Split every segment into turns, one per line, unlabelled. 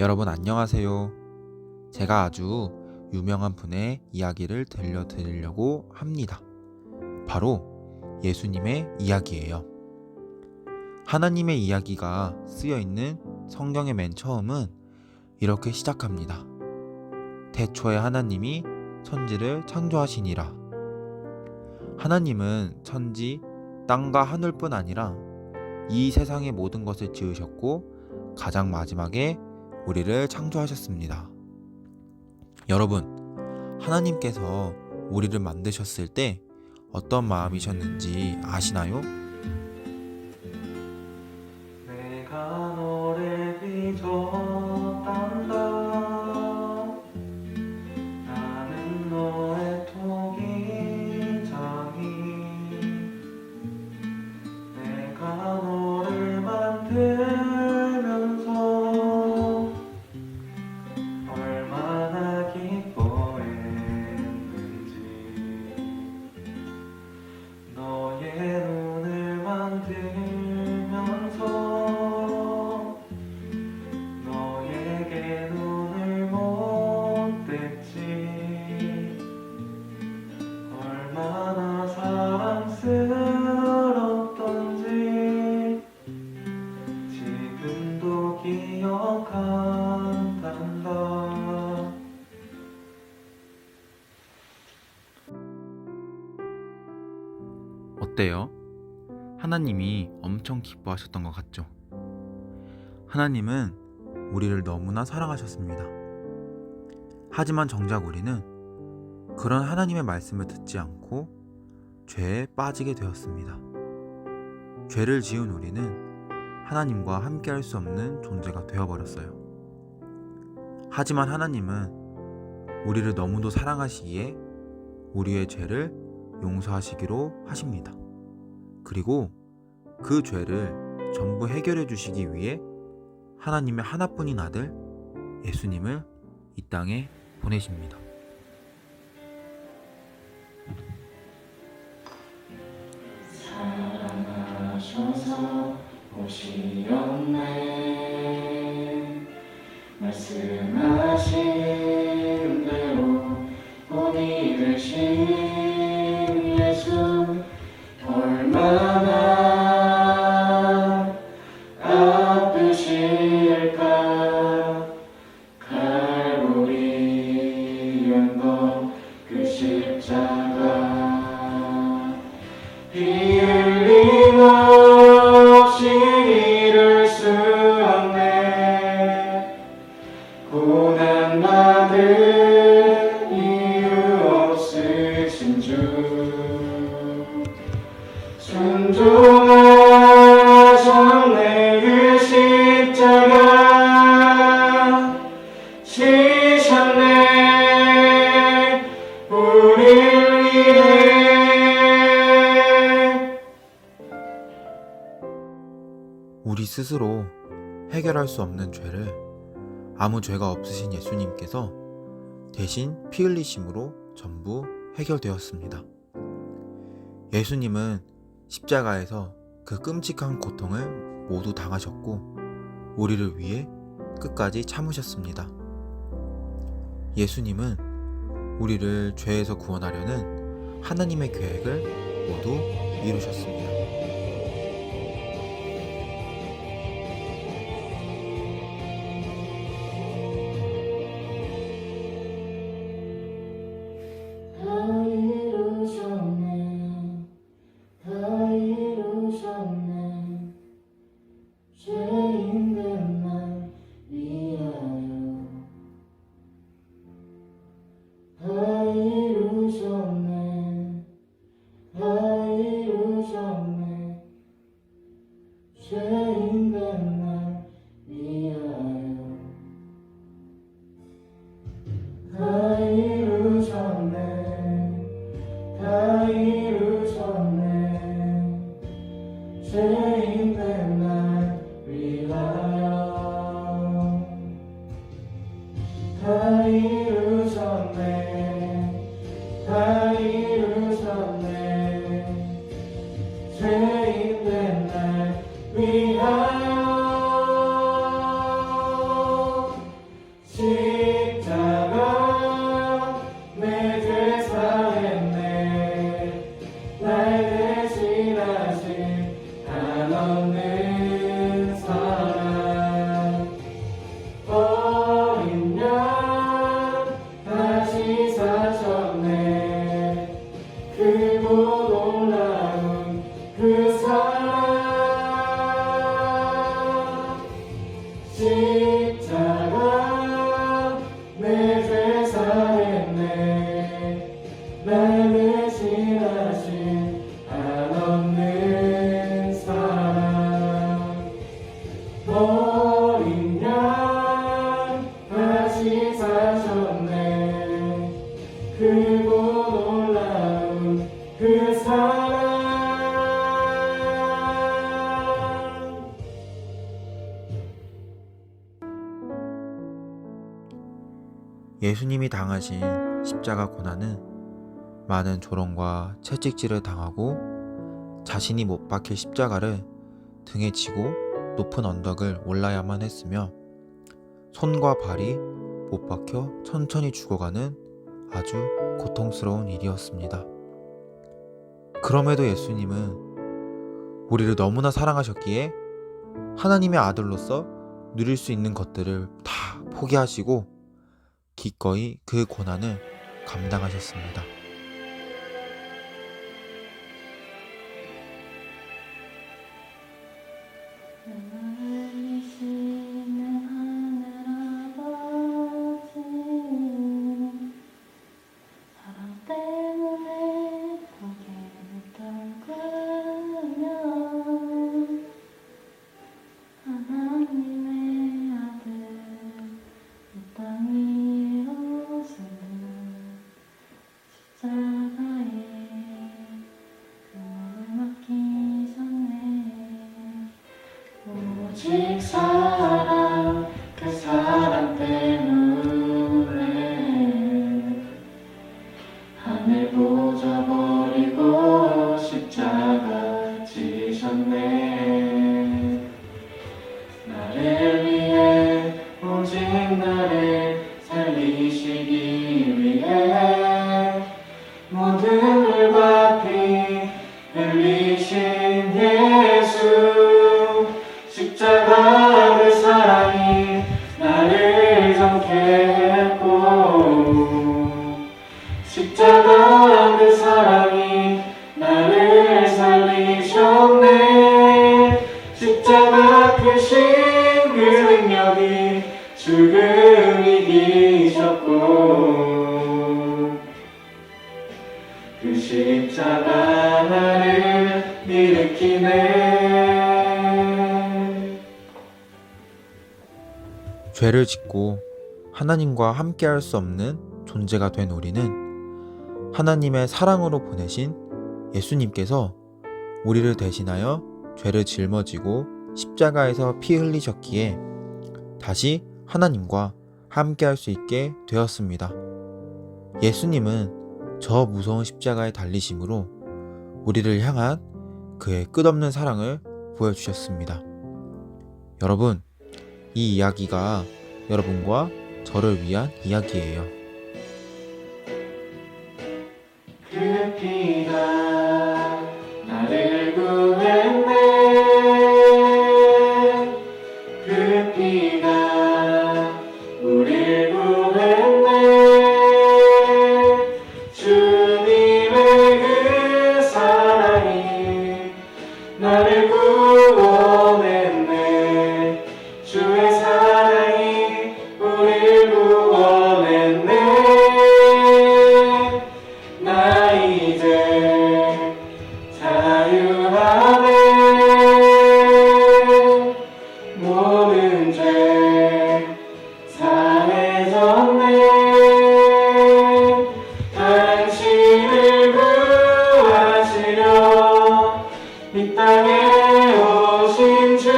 여러분 안녕하세요. 제가 아주 유명한 분의 이야기를 들려드리려고 합니다. 바로 예수님의 이야기예요. 하나님의 이야기가 쓰여 있는 성경의 맨 처음은 이렇게 시작합니다. 태초에 하나님이 천지를 창조하시니라. 하나님은 천지, 땅과 하늘뿐 아니라 이 세상의 모든 것을 지으셨고 가장 마지막에 우리를 창조하셨습니다. 여러분, 하나님께서 우리를 만드셨을 때 어떤 마음이셨는지 아시나요? 어때요? 하나님이 엄청 기뻐하셨던 것 같죠? 하나님은 우리를 너무나 사랑하셨습니다. 하지만 정작 우리는 그런 하나님의 말씀을 듣지 않고 죄에 빠지게 되었습니다. 죄를 지은 우리는 하나님과 함께할 수 없는 존재가 되어버렸어요. 하지만 하나님은 우리를 너무도 사랑하시기에 우리의 죄를 용서하시기로 하십니다. 그리고 그 죄를 전부 해결해 주시기 위해 하나님의 하나뿐인 아들 예수님을 이 땅에 보내십니다.
사랑하셔서 오시었네 말씀하신
스스로 해결할 수 없는 죄를 아무 죄가 없으신 예수님께서 대신 피 흘리심으로 전부 해결되었습니다. 예수님은 십자가에서 그 끔찍한 고통을 모두 당하셨고 우리를 위해 끝까지 참으셨습니다. 예수님은 우리를 죄에서 구원하려는 하나님의 계획을 모두 이루셨습니다.
다 이 그
예수님이 당하신 십자가 고난은 많은 조롱과 채찍질을 당하고 자신이 못 박힐 십자가를 등에 지고 높은 언덕을 올라야만 했으며 손과 발이 못 박혀 천천히 죽어가는 아주 고통스러운 일이었습니다. 그럼에도 예수님은 우리를 너무나 사랑하셨기에 하나님의 아들로서 누릴 수 있는 것들을 다 포기하시고 기꺼이 그 고난을 감당하셨습니다.
그 사랑이 나를 정케 했고. 십자가 그 사랑이 나를 살리셨네. 십자가 크신 그 능력이 죽음 이기셨고. 그 십자가 나를 일으키네
죄를 짓고 하나님과 함께할 수 없는 존재가 된 우리는 하나님의 사랑으로 보내신 예수님께서 우리를 대신하여 죄를 짊어지고 십자가에서 피 흘리셨기에 다시 하나님과 함께할 수 있게 되었습니다. 예수님은 저 무서운 십자가에 달리심으로 우리를 향한 그의 끝없는 사랑을 보여주셨습니다. 여러분, 이 이야기가 여러분과 저를 위한 이야기예요.
이 땅에 오신 주그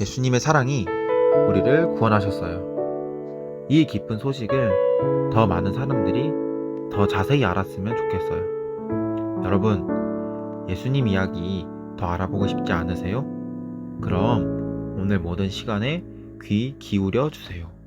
예수님의 사랑이 우리를 구원하셨어요. 이 기쁜 소식을 더 많은 사람들이 더 자세히 알았으면 좋겠어요. 여러분, 예수님 이야기 더 알아보고 싶지 않으세요? 그럼 오늘 모든 시간에 귀 기울여 주세요.